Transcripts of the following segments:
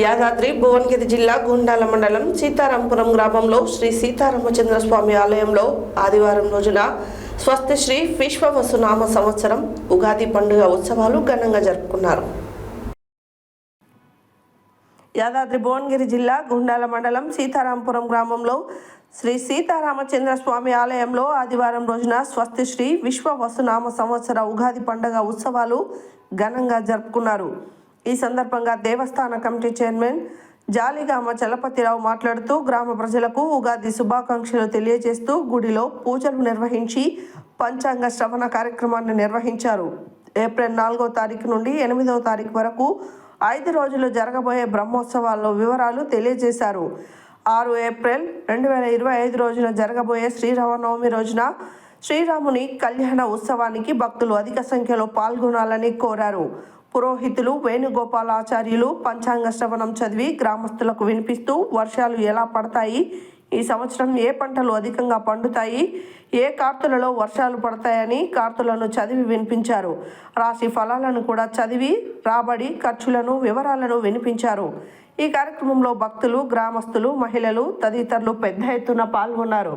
యాదాద్రి భువనగిరి జిల్లా గుండాల మండలం సీతారాంపురం గ్రామంలో శ్రీ సీతారామచంద్ర స్వామి ఆలయంలో ఆదివారం రోజున స్వస్తి శ్రీ విశ్వవసునామ సంవత్సరం ఉగాది పండుగ ఉత్సవాలు ఘనంగా జరుపుకున్నారు. యాదాద్రి భువనగిరి జిల్లా గుండాల మండలం సీతారాంపురం గ్రామంలో శ్రీ సీతారామచంద్ర స్వామి ఆలయంలో ఆదివారం రోజున స్వస్తి శ్రీ విశ్వ వసునామ సంవత్సర ఉగాది పండుగ ఉత్సవాలు ఘనంగా జరుపుకున్నారు. ఈ సందర్భంగా దేవస్థాన కమిటీ చైర్మన్ జాలిగామ చలపతిరావు మాట్లాడుతూ గ్రామ ప్రజలకు ఉగాది శుభాకాంక్షలు తెలియజేస్తూ గుడిలో పూజలు నిర్వహించి పంచాంగ శ్రవణ కార్యక్రమాన్ని నిర్వహించారు. ఏప్రిల్ నాలుగో తారీఖు నుండి ఎనిమిదవ తారీఖు వరకు ఐదు రోజులు జరగబోయే బ్రహ్మోత్సవాల్లో వివరాలు తెలియజేశారు. ఆరు ఏప్రిల్ రెండు వేల ఇరవై ఐదు రోజున జరగబోయే శ్రీరామనవమి రోజున శ్రీరాముని కళ్యాణ ఉత్సవానికి భక్తులు అధిక సంఖ్యలో పాల్గొనాలని కోరారు. పురోహితులు వేణుగోపాలాచార్యులు పంచాంగ శ్రవణం చదివి గ్రామస్తులకు వినిపిస్తూ వర్షాలు ఎలా పడతాయి? ఈ సంవత్సరం ఏ పంటలు అధికంగా పండుతాయి? ఏ కార్తులలో వర్షాలు పడతాయని కార్తులను చదివి వినిపించారు. రాశి ఫలాలను కూడా చదివి రాబడి ఖర్చులను వివరాలను వినిపించారు. ఈ కార్యక్రమంలో భక్తులు గ్రామస్తులు మహిళలు తదితరులు పెద్ద ఎత్తున పాల్గొన్నారు.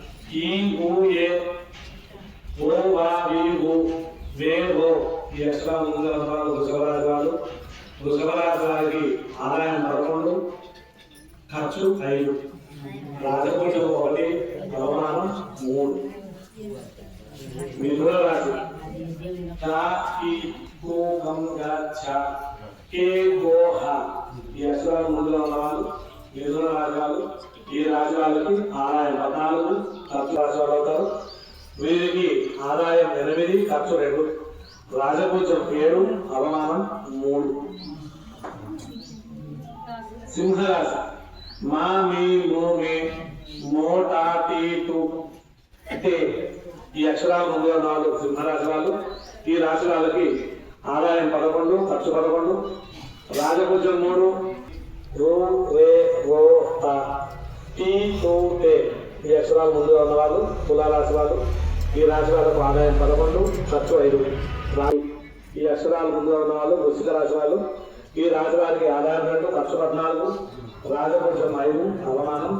ఈ ఊ ఏ ఓ వా వి ఊ. వే ఓ ఈ అక్షరాలు ముందు అక్షరాలు వృషభరాజు వాళ్ళు వృషభరాజు వారికి ఆదాయం పదకొండు ఖర్చు ఐదు. రాజకోటం ఒకటి అవమానం మూడు. మిథున రాశి ఈ కో గం గ ఛ కే గో హ. ఈ అక్షరాలు ముందులో ఉన్న వాళ్ళు మిథున రాజాలు ఈ రాజాలకి ఆదాయం పద్నాలుగు ఖర్చు రాజాలు అవుతారు వీరికి ఆదాయం ఎనిమిది ఖర్చు రెండు. రాజపూజం ఏడు అవమానం మూడు. సింహరాశి. మా మీ మో మే మోటా టీ టు అంటే ఈ అక్షరాలు ముందుగా నాలుగు సింహరాశి వాళ్ళు ఈ రాశి వాళ్ళకి ఆదాయం పదకొండు ఖర్చు పదకొండు. రాజపూజం మూడు. రో రే ఓ తా. టీ ఈ అక్షరాలు ముందుగా ఉన్నవాళ్ళు తులారాశి వాళ్ళు ఈ రాశి వాళ్ళకు ఆదాయం పదకొండు ఖర్చు ఐదు. ఈ అక్షరాలు ముందుగా ఉన్నవాళ్ళు వృశ్చిక రాశి వాళ్ళు ఈ రాశి వారికి ఆదాయం రెండు ఖర్చు పద్నాలుగు రాజపూజం ఐదు అవమానం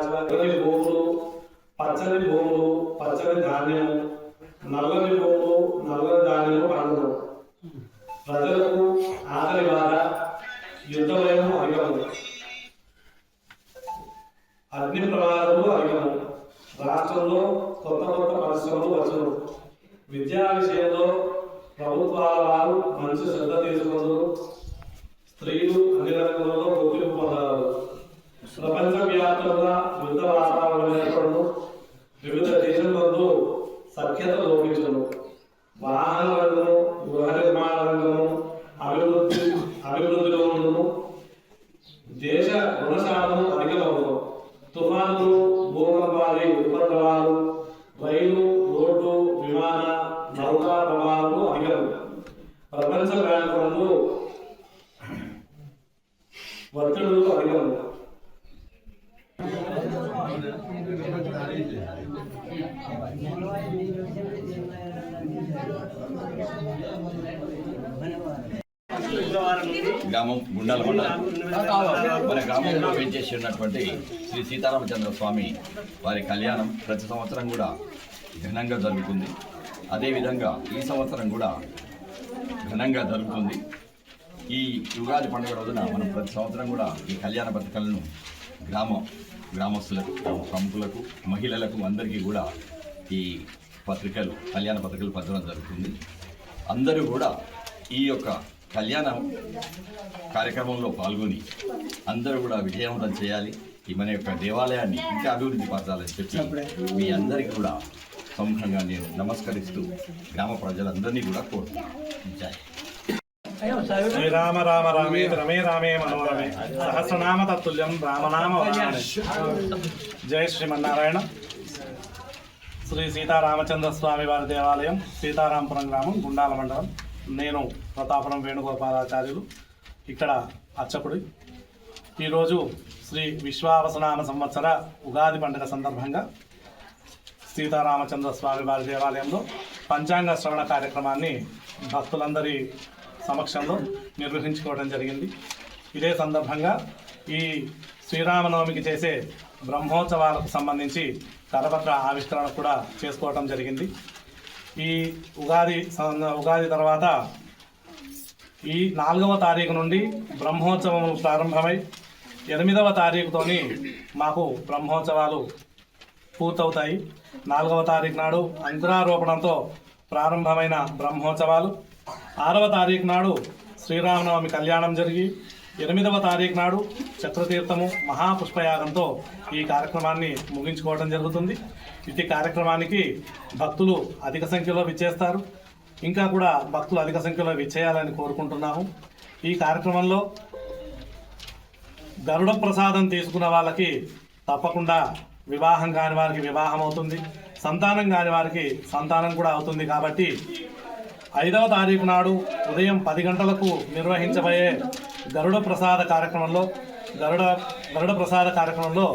ఈ భూములు పచ్చని భూములు పచ్చని ధాన్యము నల్లని భూములు నల్లని ధాన్యము పండును. ప్రజలకు ఆకలి బాధ యుద్ధభయము అధికము అగ్ని ప్రమాదములు అధికము రాష్ట్రంలో కొత్త కొత్త పరిశ్రమలు వచ్చును. విద్యా విషయంలో ప్రభుత్వాల వారు మంచి శ్రద్ధ తీసుకుందరు. స్త్రీలు అన్ని రంగంలో బ్యాంకు నందు ఒత్తిడులు అధికము గ్రామం గుండాల మండలం. మన గ్రామంలో పెంచేసి ఉన్నటువంటి శ్రీ సీతారామచంద్ర స్వామి వారి కళ్యాణం ప్రతి సంవత్సరం కూడా ఘనంగా జరుగుతుంది. అదేవిధంగా ఈ సంవత్సరం కూడా ఘనంగా జరుగుతుంది. ఈ యుగాది పండుగ రోజున మనం ప్రతి సంవత్సరం కూడా ఈ కళ్యాణ పథకాలను గ్రామ గ్రామస్తులకు గ్రామ ప్రముఖులకు మహిళలకు అందరికీ కూడా ఈ పత్రికలు కళ్యాణ పత్రికలు పంచడం జరుగుతుంది. అందరూ కూడా ఈ యొక్క కళ్యాణ కార్యక్రమంలో పాల్గొని అందరూ కూడా విజయవంతం చేయాలి. ఈ మన యొక్క దేవాలయాన్ని ఇంకా అభివృద్ధి పరచాలని చెప్పి మీ అందరికీ కూడా సముఖంగా నేను నమస్కరిస్తూ గ్రామ ప్రజలందరినీ కూడా కోరుతున్నాను జై. శ్రీరామ రామ రామే రమే రామే మనోరమే. సహస్రనామ తత్తుల్యం రామనామ వరాననే. జై శ్రీమన్నారాయణ. శ్రీ సీతారామచంద్ర స్వామి వారి దేవాలయం సీతారాంపురం గ్రామం గుండాల మండలం. నేను ప్రతాపురం వేణుగోపాలాచార్యులు ఇక్కడ అర్చకుడి. ఈరోజు శ్రీ విశ్వావసనామ సంవత్సర ఉగాది పండుగ సందర్భంగా సీతారామచంద్ర స్వామి వారి దేవాలయంలో పంచాంగ శ్రవణ కార్యక్రమాన్ని భక్తులందరి సమక్షంలో నిర్వహించుకోవడం జరిగింది. ఇదే సందర్భంగా ఈ శ్రీరామనవమికి చేసే బ్రహ్మోత్సవాలకు సంబంధించి కరపత్ర ఆవిష్కరణ కూడా చేసుకోవటం జరిగింది. ఈ ఉగాది ఉగాది తర్వాత ఈ నాలుగవ తారీఖు నుండి బ్రహ్మోత్సవములు ప్రారంభమై ఎనిమిదవ తారీఖుతోని మాకు బ్రహ్మోత్సవాలు పూర్తవుతాయి. నాలుగవ తారీఖు నాడు అంకురారోపణంతో ప్రారంభమైన బ్రహ్మోత్సవాలు. ఆరవ తారీఖు నాడు శ్రీరామనవమి కళ్యాణం జరిగి ఎనిమిదవ తారీఖు నాడు చక్రతీర్థము మహాపుష్పయాగంతో ఈ కార్యక్రమాన్ని ముగించుకోవడం జరుగుతుంది. ఇది కార్యక్రమానికి భక్తులు అధిక సంఖ్యలో విచ్చేస్తారు. ఇంకా కూడా భక్తులు అధిక సంఖ్యలో విచ్చేయాలని కోరుకుంటున్నాము. ఈ కార్యక్రమంలో గరుడ ప్రసాదం తీసుకున్న వాళ్ళకి తప్పకుండా వివాహం కాని వారికి వివాహం అవుతుంది. సంతానం కాని వారికి సంతానం కూడా అవుతుంది కాబట్టి ఐదవ తారీఖు నాడు ఉదయం పది గంటలకు నిర్వహించబోయే గరుడ ప్రసాద కార్యక్రమంలో గరుడ గరుడ ప్రసాద కార్యక్రమంలో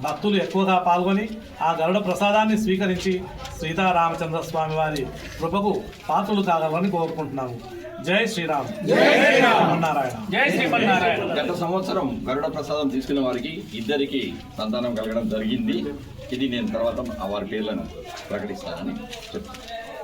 భక్తులు ఎక్కువగా పాల్గొని ఆ గరుడ ప్రసాదాన్ని స్వీకరించి సీతారామచంద్ర స్వామి వారి కృపకు పాత్రలు కాగలని కోరుకుంటున్నాము. జై శ్రీరామ్. గత సంవత్సరం గరుడ ప్రసాదం తీసుకున్న వారికి ఇద్దరికి సంతానం కలగడం జరిగింది. ఇది నేను తర్వాత ఆ వారి పేర్లను ప్రకటిస్తానని చెప్తాను